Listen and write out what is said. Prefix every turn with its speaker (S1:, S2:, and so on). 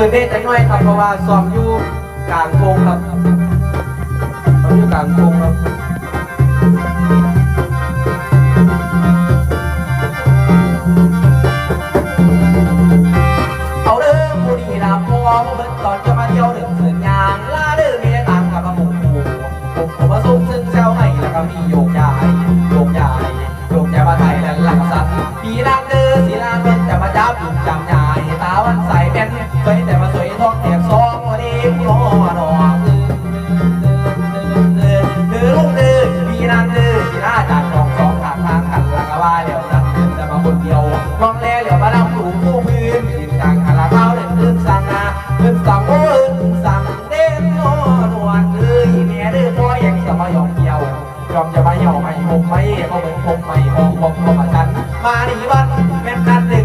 S1: ปิดเดทจังหน่อยครับเพราะว่าซ้อมอยู่กลางโพงครับซ้อมอยู่กลางโพงครับเอาเด้อผู้ดีลาพวงเบิดตอนจะมาเที่ยวถึงเสือยางลาเด้อมีได้ตังกับมาหมูหมูผมผมมาซุ่มซึ่งเจ้าให้แล้วก็มีโยกยายโยกยายโยกยายมาไทยและหลังสัตว์ปีนางเด้อสีลานเป็นจะมาจับจุ่มจำยายตาวันใสแม่น สวยแต่มาสวยท้องเตียกซองวันนี้ผู้รอรอเด้อเด้อเด้อเด้อลูกเด้อปีนางเด้อสีหน้าจากสองสองทางทางกันลังกว่าเดี๋ยวนั้นจะมาคนเดียวลองแล้วเดี๋ยวมาดำหลูผู้พื้นยืนกลางคาราบาเดินขึ้นสั่งนาขึ้นสั่งโอ้ยสั่งเด่นโอ้นวลเอ้ยแม่เด้อพ่อยังจะมายอมเกี่ยวยอมจะมาหี่ยวไม่ผมไม่เพราเหมือนผมไม่ของผมผมมาฉันมาดีวันแม่นกันเ